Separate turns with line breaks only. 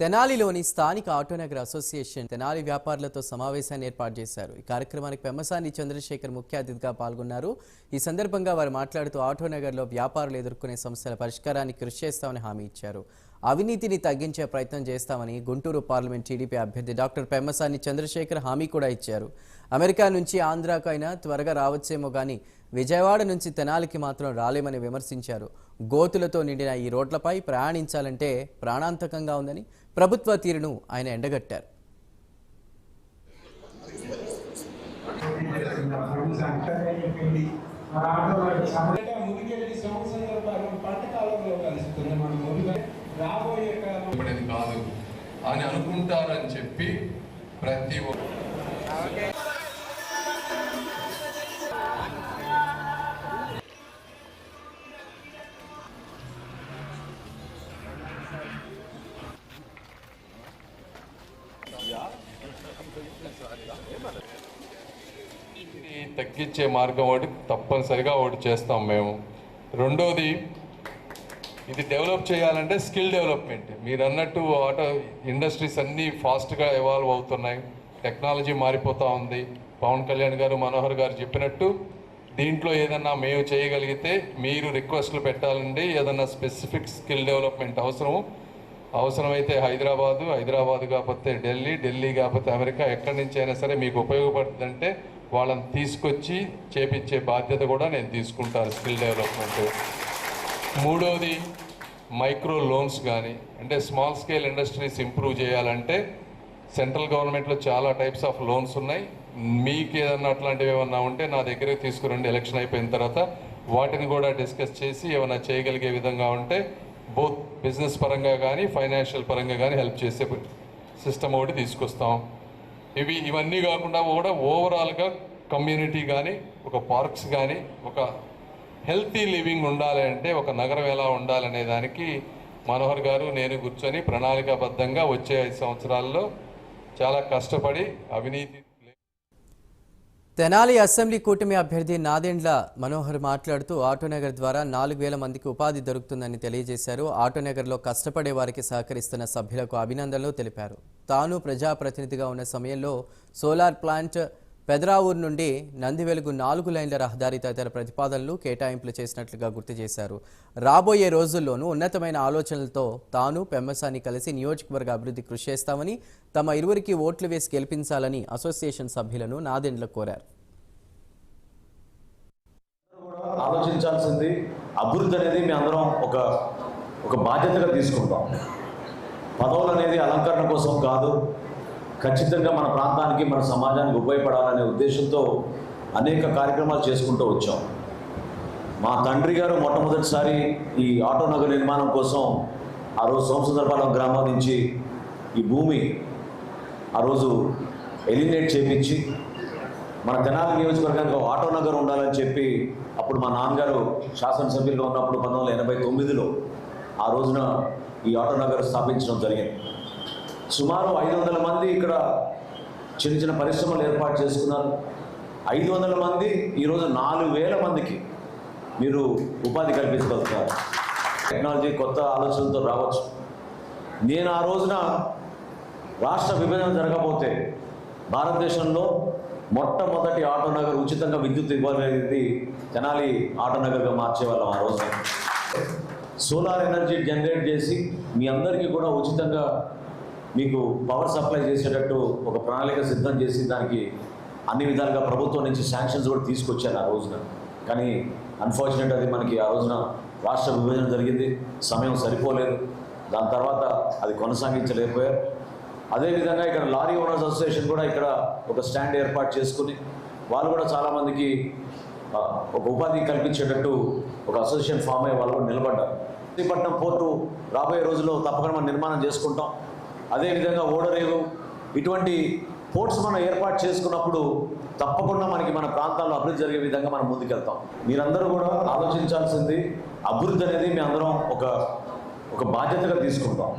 తెనాలిలోని స్థానిక ఆటోనగర్ అసోసియేషన్ తెనాలి వ్యాపారులతో సమావేశాన్ని ఏర్పాటు చేశారు. ఈ కార్యక్రమానికి పెమ్మసాని చంద్రశేఖర్ ముఖ్య అతిథిగా పాల్గొన్నారు. ఈ సందర్భంగా వారు మాట్లాడుతూ ఆటోనగర్లో వ్యాపారులు ఎదుర్కొనే సమస్యల పరిష్కారానికి కృషి చేస్తామని హామీ ఇచ్చారు. అవినీతిని తగ్గించే ప్రయత్నం చేస్తామని గుంటూరు పార్లమెంట్ టీడీపీ అభ్యర్థి డాక్టర్ పెమ్మసాని చంద్రశేఖర్ హామీ కూడా ఇచ్చారు. అమెరికా నుంచి ఆంధ్రాకు అయినా త్వరగా రావచ్చేమో కానీ విజయవాడ నుంచి తెనాలికి మాత్రం రాలేమని విమర్శించారు. గోతులతో నిండిన ఈ రోడ్లపై ప్రయాణించాలంటే ప్రాణాంతకంగా ఉందని ప్రభుత్వ తీరును ఆయన ఎండగట్టారు.
కాదు. అని అనుకుంటారని చెప్పి ప్రతి ఒక్క తగ్గించే మార్గం ఒకటి తప్పనిసరిగా ఒకటి చేస్తాం మేము. రెండోది ఇది డెవలప్ చేయాలంటే స్కిల్ డెవలప్మెంట్. మీరు అన్నట్టు ఆటో ఇండస్ట్రీస్ అన్నీ ఫాస్ట్గా ఎవాల్వ్ అవుతున్నాయి. టెక్నాలజీ మారిపోతూ ఉంది. పవన్ కళ్యాణ్ గారు మనోహర్ గారు చెప్పినట్టు దీంట్లో ఏదన్నా మేము చేయగలిగితే మీరు రిక్వెస్ట్లు పెట్టాలండి. ఏదన్నా స్పెసిఫిక్ స్కిల్ డెవలప్మెంట్ అవసరం అవసరమైతే హైదరాబాదు హైదరాబాద్ కాకపోతే ఢిల్లీ ఢిల్లీ కాకపోతే అమెరికా ఎక్కడి నుంచి అయినా సరే మీకు ఉపయోగపడుతుందంటే వాళ్ళని తీసుకొచ్చి చేపించే బాధ్యత కూడా నేను తీసుకుంటాను స్కిల్ డెవలప్మెంట్. మూడోది మైక్రో లోన్స్ కానీ అంటే స్మాల్ స్కేల్ ఇండస్ట్రీస్ ఇంప్రూవ్ చేయాలంటే సెంట్రల్ గవర్నమెంట్లో చాలా టైప్స్ ఆఫ్ లోన్స్ ఉన్నాయి. మీకు ఏదన్నా అట్లాంటివి ఏమన్నా ఉంటే నా దగ్గరికి తీసుకురండి. ఎలక్షన్ అయిపోయిన తర్వాత వాటిని కూడా డిస్కస్ చేసి ఏమైనా చేయగలిగే విధంగా ఉంటే బోత్ బిజినెస్ పరంగా కానీ ఫైనాన్షియల్ పరంగా కానీ హెల్ప్ చేసే సిస్టమ్ ఒకటి తీసుకొస్తాం. ఇవి ఇవన్నీ కాకుండా కూడా ఓవరాల్గా కమ్యూనిటీ కానీ ఒక పార్క్స్ కానీ ఒక హెల్తీ లివింగ్ ఉండాలి అంటే ఒక నగరం ఎలా ఉండాలనే దానికి మనోహర్ గారు నేను కూర్చొని ప్రణాళికాబద్ధంగా వచ్చే ఐదు సంవత్సరాల్లో చాలా కష్టపడి అవినీతి
తెనాలి అసెంబ్లీ కూటమి అభ్యర్థి నాదెండ్ల మనోహర్ మాట్లాడుతూ ఆటోనగర్ ద్వారా నాలుగు వేల మందికి ఉపాధి దొరుకుతుందని తెలియజేశారు. ఆటోనగర్లో కష్టపడే వారికి సహకరిస్తున్న సభ్యులకు అభినందనలు తెలిపారు. తాను ప్రజాప్రతినిధిగా ఉన్న సమయంలో సోలార్ ప్లాంట్ పెదరావూరు నుండి నందివెలుగు నాలుగు లైన్ల రహదారి తదితర ప్రతిపాదనలు కేటాయింపులు చేసినట్లుగా గుర్తు చేశారు. రాబోయే రోజుల్లోనూ ఉన్నతమైన ఆలోచనలతో తాను పెమ్మసాని కలిసి నియోజకవర్గ అభివృద్ధి కృషి చేస్తామని తమ ఇరువురికి ఓట్లు వేసి గెలిపించాలని అసోసియేషన్ సభ్యులను నాదెండ్ల కోరారు.
ఆలోచించాల్సింది అభివృద్ధి అనేది మీ అందరం ఒక ఒక బాధ్యతగా తీసుకుంటాం. పదవులు అనేది అలంకరణ కోసం కాదు ఖచ్చితంగా మన ప్రాంతానికి మన సమాజానికి ఉపయోగపడాలనే ఉద్దేశంతో అనేక కార్యక్రమాలు చేసుకుంటూ వచ్చాం. మా తండ్రి గారు మొట్టమొదటిసారి ఈ ఆటో నగర్ నిర్మాణం కోసం ఆ రోజు సోమసుందరపాలెం గ్రామం నుంచి ఈ భూమి ఆ రోజు ఎలిమినేట్ చేపించి మన తెనాలి నియోజకవర్గానికి ఆటో నగర్ ఉండాలని చెప్పి అప్పుడు మా నాన్నగారు శాసనసభ్యులుగా ఉన్నప్పుడు పంతొమ్మిది వందల ఎనభై తొమ్మిదిలో ఆ రోజున ఈ ఆటో నగర్ స్థాపించడం జరిగింది. సుమారు ఐదు వందల మంది ఇక్కడ చిన్న చిన్న పరిశ్రమలు ఏర్పాటు చేసుకున్నారు. ఐదు వందల మంది ఈరోజు నాలుగు వేల మందికి మీరు ఉపాధి కల్పించగలుగుతారు. టెక్నాలజీ కొత్త ఆలోచనలతో రావచ్చు. నేను ఆ రోజున రాష్ట్ర విభజన జరగబోతే భారతదేశంలో మొట్టమొదటి ఆటో నగర్ ఉచితంగా విద్యుత్ ఇవ్వాలనేది తెనాలి ఆటో నగర్గా మార్చేవాళ్ళం ఆ రోజున. సోలార్ ఎనర్జీ జనరేట్ చేసి మీ అందరికీ కూడా ఉచితంగా మీకు పవర్ సప్లై చేసేటట్టు ఒక ప్రణాళిక సిద్ధం చేసి దానికి అన్ని విధాలుగా ప్రభుత్వం నుంచి శాంక్షన్స్ కూడా తీసుకొచ్చాను ఆ రోజున. కానీ అన్ఫార్చునేట్ అది మనకి ఆ రోజున రాష్ట్ర విభజన జరిగింది సమయం సరిపోలేదు. దాని తర్వాత అది కొనసాగించలేకపోయారు. అదేవిధంగా ఇక్కడ లారీ ఓనర్స్ అసోసియేషన్ కూడా ఇక్కడ ఒక స్టాండ్ ఏర్పాటు చేసుకుని వాళ్ళు కూడా చాలామందికి ఒక ఉపాధి కల్పించేటట్టు ఒక అసోసియేషన్ ఫామ్ అయ్యి వాళ్ళు కూడా నిలబడ్డారు. విశాఖపట్నం పోర్టు రాబోయే రోజుల్లో తప్పకుండా మనం నిర్మాణం చేసుకుంటాం. అదేవిధంగా ఓడరేవు ఇటువంటి పోర్ట్స్ మనం ఏర్పాటు చేసుకున్నప్పుడు తప్పకుండా మనకి మన ప్రాంతాల్లో అభివృద్ధి జరిగే విధంగా మనం ముందుకెళ్తాం. మీరందరూ కూడా ఆలోచించాల్సింది అభివృద్ధి అనేది మీ అందరం ఒక ఒక బాధ్యతగా తీసుకుంటాం.